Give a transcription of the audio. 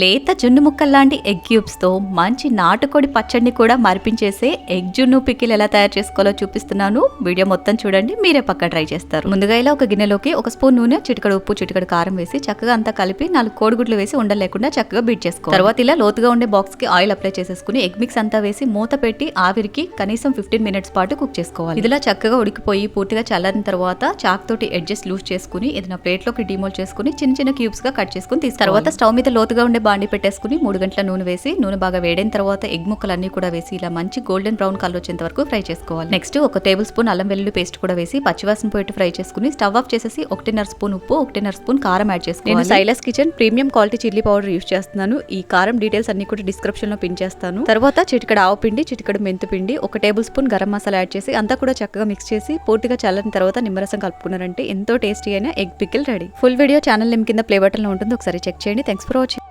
లేత జున్ను ముక్కల్లాంటి ఎగ్ క్యూబ్స్తో మంచి నాటుకోడి పచ్చడిని కూడా మరిపించేసే ఎగ్ జున్ను పికిల్ ఎలా తయారు చేసుకోవాలో చూపిస్తున్నాను. వీడియో మొత్తం చూడండి మీరే పక్క ట్రై చేస్తారు. ముందుగా ఇలా ఒక గిన్నెలోకి ఒక స్పూన్ నూనె చిటికడ ఉప్పు చిటికడు కారం వేసి చక్కగా అంతా కలిపి నాలుగు కోడిగుడ్లు వేసి ఉండలేకుండా చక్కగా బీట్ చేసుకో తర్వాత ఇలా లోతుగా ఉండే బాక్స్కి ఆయిల్ అప్లై చేసేసుకుని ఎగ్ మిక్స్ అంతా వేసి మూత పెట్టి ఆవిరికి కనీసం ఫిఫ్టీన్ మినిట్స్ పాటు కుక్ చేసుకోవాలి. ఇదిలా చక్కగా ఉడికిపోయి పూర్తిగా చల్లారిన తర్వాత చాక్ తోటి ఎడ్జెస్ లూజ్ చేసుకుని ఇది నా ప్లేట్లోకి డిమోల్ చేసుకుని చిన్న చిన్న క్యూబ్స్గా కట్ చేసుకుని తీసుకు తర్వాత స్టవ్ మీద లోతుగా ఉండే బాండి పెట్టేసుకుని మూడు గంటల నూనె వేసి నూనె బాగా వేడైన తర్వాత ఎగ్ ముక్కలన్నీ కూడా వేసి ఇలా మంచి గోల్డెన్ బ్రౌన్ కలర్ వచ్చేంత వరకు ఫ్రై చేసుకోవాలి. నెక్స్ట్ ఒక టేబుల్ స్పూన్ అల్లం వెల్లుల్లి పేస్ట్ కూడా వేసి పచ్చివాసన పోయి ఫ్రై చేసుకుని స్టవ్ ఆఫ్ చేసేసి ఒకటిన్నర స్పూన్ ఉప్పు ఒకటిన్నర స్పూన్ కారం యాడ్ చేసుకోవాలి. నేను Sailu's kitchen premium quality chilli powder use చేస్తున్నాను. ఈ కారం డీటెయిల్స్ అన్ని కూడా డిస్క్రిప్షన్లో పిన్ చేస్తాను. తర్వాత చిటికడ ఆవు పిండి చిటికడ మెంతు పిండి ఒక table spoon garam masala add చేసి అంతా కూడా చక్కగా మిక్స్ చేసి పూర్తిగా చల్లని తర్వాత నిమ్మరసం కలుపుకున్నారంటే ఎంతో టేస్టీ అయిన egg pickle ready. Full video channel link కింద ప్లే బటన్లో ఉంటుంది. ఒకసారి చెక్ చేయండి. Thanks for watching.